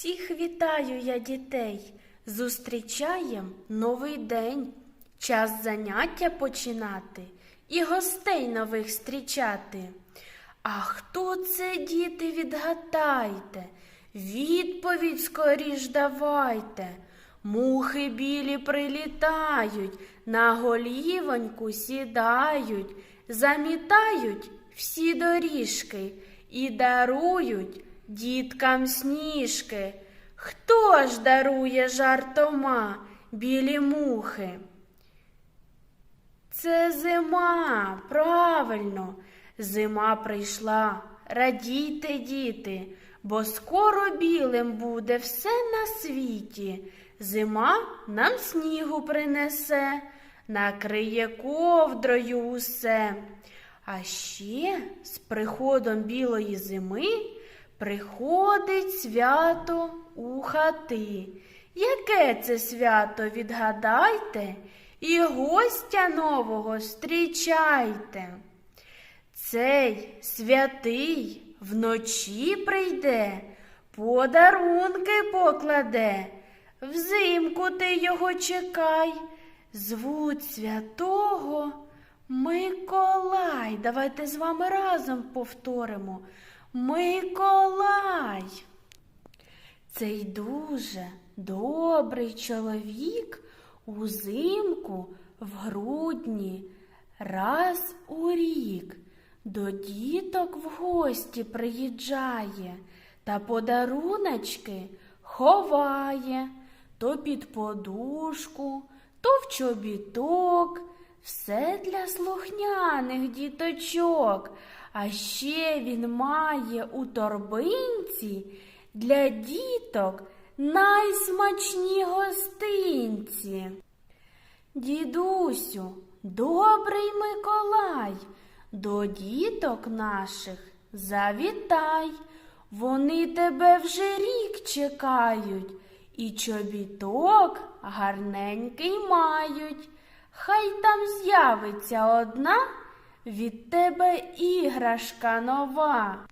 Всіх вітаю я дітей, зустрічаєм новий день, час заняття починати і гостей нових зустрічати. А хто це, діти, відгадайте? Відповідь скоріш давайте. Мухи білі прилітають, на голівоньку сідають, замітають всі доріжки і дарують діткам сніжки. Хто ж дарує жартома білі мухи? Це зима, правильно. Зима прийшла. Радійте, діти, бо скоро білим буде все на світі. Зима нам снігу принесе, накриє ковдрою усе. А ще з приходом білої зими приходить свято у хати. Яке це свято відгадайте і гостя нового зустрічайте. Цей святий вночі прийде, подарунки покладе, взимку ти його чекай, звуть святого Миколай. Давайте з вами разом повторимо. Миколай. Цей дуже добрий чоловік узимку в грудні раз у рік до діток в гості приїжджає та подаруночки ховає то під подушку, то в чобіток. Все для слухняних діточок. А ще він має у торбинці для діток найсмачні гостинці. Дідусю, добрий Миколай, до діток наших завітай. Вони тебе вже рік чекають, і чобіток гарненький мають. Хай там з'явиться одна від тебе іграшка нова.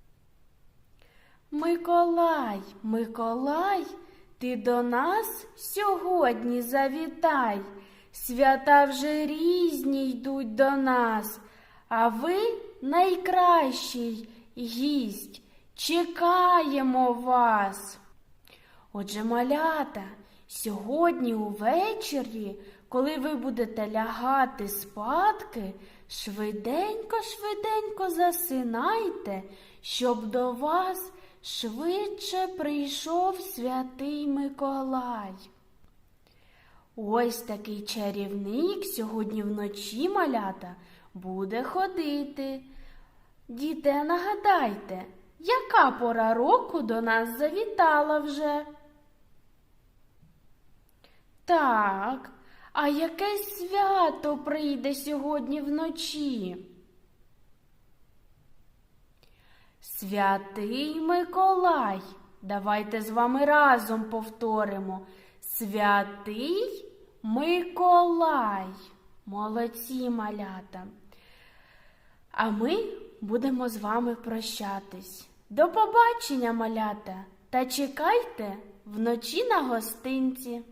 Миколай, Миколай, ти до нас сьогодні завітай. Свята вже різні йдуть до нас, а ви найкращий гість. Чекаємо вас. Отже, малята, сьогодні увечері, коли ви будете лягати спадки, швиденько-швиденько засинайте, щоб до вас швидше прийшов святий Миколай. Ось такий чарівник сьогодні вночі малята буде ходити. Діти, нагадайте, яка пора року до нас завітала вже? Так, а яке свято прийде сьогодні вночі? Святий Миколай. Давайте з вами разом повторимо. Святий Миколай. Молодці малята. А ми будемо з вами прощатись. До побачення, малята, та чекайте вночі на гостинці.